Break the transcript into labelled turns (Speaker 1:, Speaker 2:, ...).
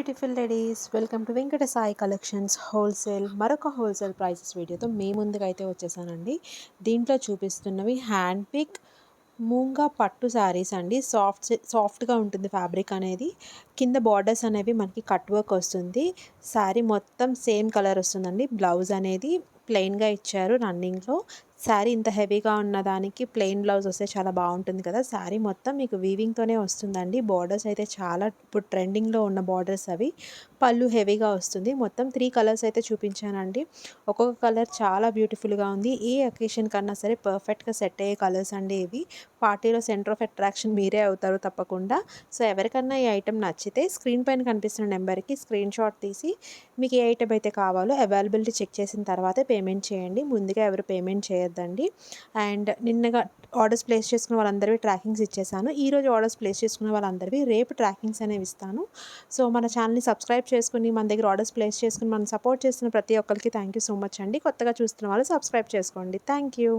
Speaker 1: Beautiful ladies welcome to Venkata Sai collections wholesale మరొక wholesale prices వీడియోతో మీ ముందుగా అయితే వచ్చేసానండి. దీంట్లో చూపిస్తున్నవి హ్యాండ్ పిక్ మూంగా పట్టు శారీస్ అండి. సాఫ్ట్ సాఫ్ట్గా ఉంటుంది ఫ్యాబ్రిక్ అనేది. కింద బార్డర్స్ అనేవి మనకి కట్ వర్క్ వస్తుంది. శారీ మొత్తం సేమ్ కలర్ వస్తుందండి. బ్లౌజ్ అనేది ప్లెయిన్గా ఇచ్చారు రన్నింగ్లో. శారీ ఇంత హెవీగా ఉన్న దానికి ప్లెయిన్ బ్లౌజ్ వస్తే చాలా బాగుంటుంది కదా. శారీ మొత్తం మీకు వీవింగ్తోనే వస్తుందండి. బార్డర్స్ అయితే చాలా ఇప్పుడు ట్రెండింగ్లో ఉన్న బార్డర్స్ అవి. పళ్ళు హెవీగా వస్తుంది. మొత్తం త్రీ కలర్స్ అయితే చూపించానండి. ఒక్కొక్క కలర్ చాలా బ్యూటిఫుల్గా ఉంది. ఏ అకేషన్ కన్నా సరే పర్ఫెక్ట్గా సెట్ అయ్యే కలర్స్ అండి ఇవి. పార్టీలో సెంటర్ ఆఫ్ అట్రాక్షన్ మీరే అవుతారు తప్పకుండా. సో ఎవరికన్నా ఈ ఐటెం నచ్చితే స్క్రీన్ పైన కనిపిస్తున్న నెంబర్కి స్క్రీన్ షాట్ తీసి మీకు ఏ ఐటెం అయితే కావాలో అవైలబిలిటీ చెక్ చేసిన తర్వాతే పేమెంట్ పేమెంట్ చేయండి. ముందుగా ఎవరు పేమెంట్ చేయొద్దండి. అండ్ నిన్నగా ఆర్డర్స్ ప్లేస్ చేసుకున్న వాళ్ళందరివి ట్రాకింగ్స్ ఇచ్చేసాను. ఈరోజు ఆర్డర్స్ ప్లేస్ చేసుకున్న వాళ్ళందరివి రేపు ట్రాకింగ్స్ అనేవి ఇస్తాను. సో మన ఛానల్ని సబ్స్క్రైబ్ చేసుకుని మన దగ్గర ఆర్డర్స్ ప్లేస్ చేసుకుని మనం సపోర్ట్ చేస్తున్న ప్రతి ఒక్కరికి థ్యాంక్ యూ సో మచ్ అండి. కొత్తగా చూస్తున్న వాళ్ళు సబ్స్క్రైబ్ చేసుకోండి. Thank you.